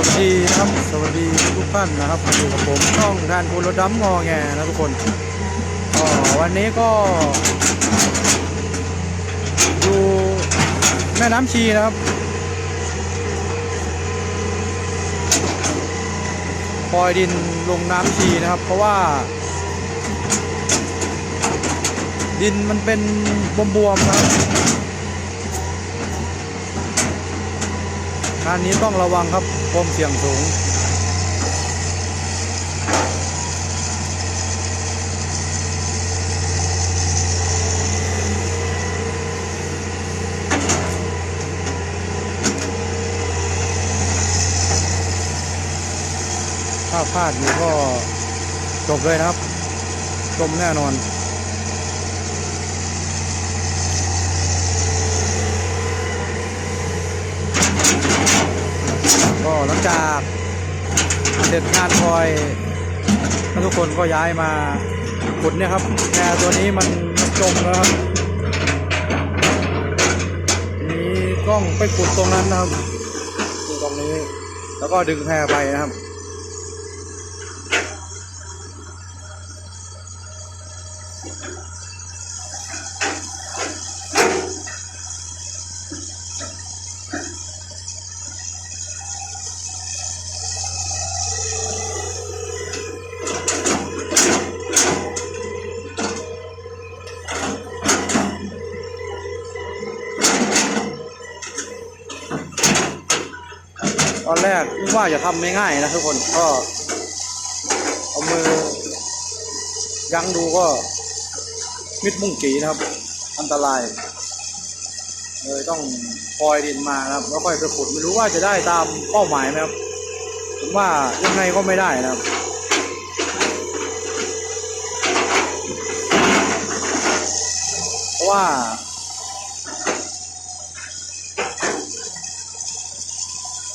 วัสดีนะครับ สวัสดีทุกท่านนะครับอยู่กับผมช่องด้านคุณรถดำงอแงนะทุกคนก็วันนี้ก็อยู่แม่น้ำชีนะครับ ปล่อยดินลงน้ำชีนะครับ เพราะว่า ดินมันเป็นบวมๆนะครับ งานนี้ต้องระวังครับความเสี่ยงสูง ถ้าพลาดอยู่ก็จบเลยนะครับ จมแน่นอน หลังจากเสร็จงานพลอยทุกคนก็ย้ายมาขุดเนี่ยครับแพตัวนี้มันจมแล้วครับมีกล้องไปขุดตรงนั้นนะครับตรงนี้ แล้วก็ดึงแพไปนะครับ อนแรกคิดว่าจะทำไม่ง่ายนะทุกคนก็เอามือยั้งดูก็มิดมุ่งกีนะครับ อันตราย เลยต้องคอยดินมานะครับ แล้วค่อยไปขุดไม่รู้ว่าจะได้ตามเป้าหมายไหมครับผมว่ายังไงก็ไม่ได้นะครับเพราะว่า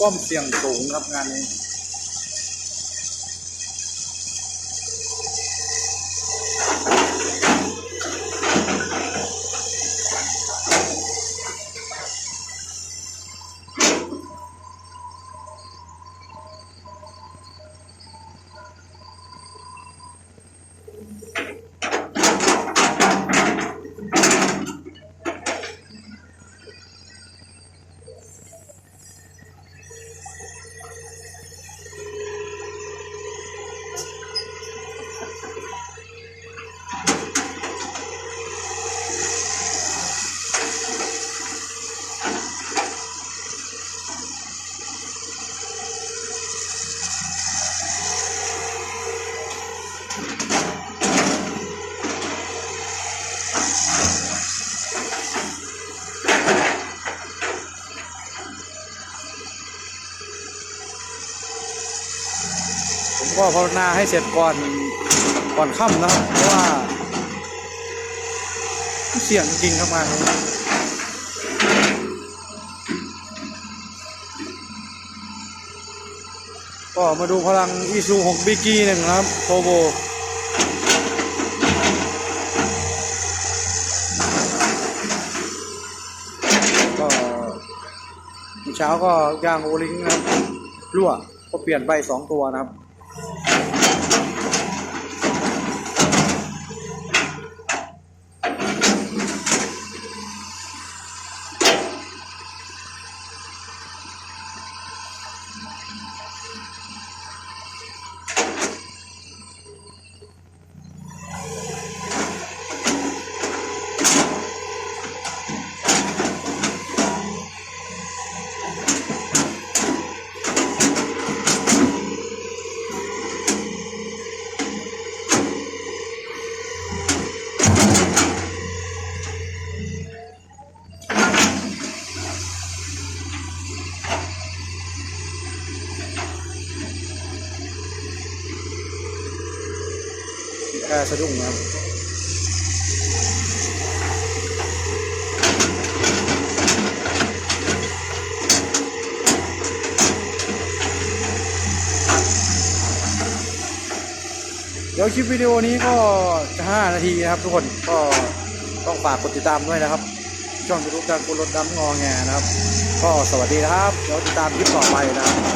ความเสี่ยงสูงครับงานนี้ ผมก็ภาวนาให้เสร็จก่อนก่อนค่ำนะครับเพราะว่าเสี่ยงจริงครับงาก็มาดูพลังอีซู6บิกี้หนึ่งครับโทโบก็เมื่อเช้าก็ยางโอลิงนะครับรั่วก็เปลี่ยนไปสองตัวนะครับ ค่สะดุ้งนะเดี๋ยวคลิปวิดีโอนี้ก็จะ5นาทีนะครับทุกคนก็ต้องฝากกดติดตามด้วยนะครับ ช่องยูทูบการกุลรถดำงอแงนะครับ ก็สวัสดีนะครับ เดี๋ยวติดตามคลิปต่อไปนะครับ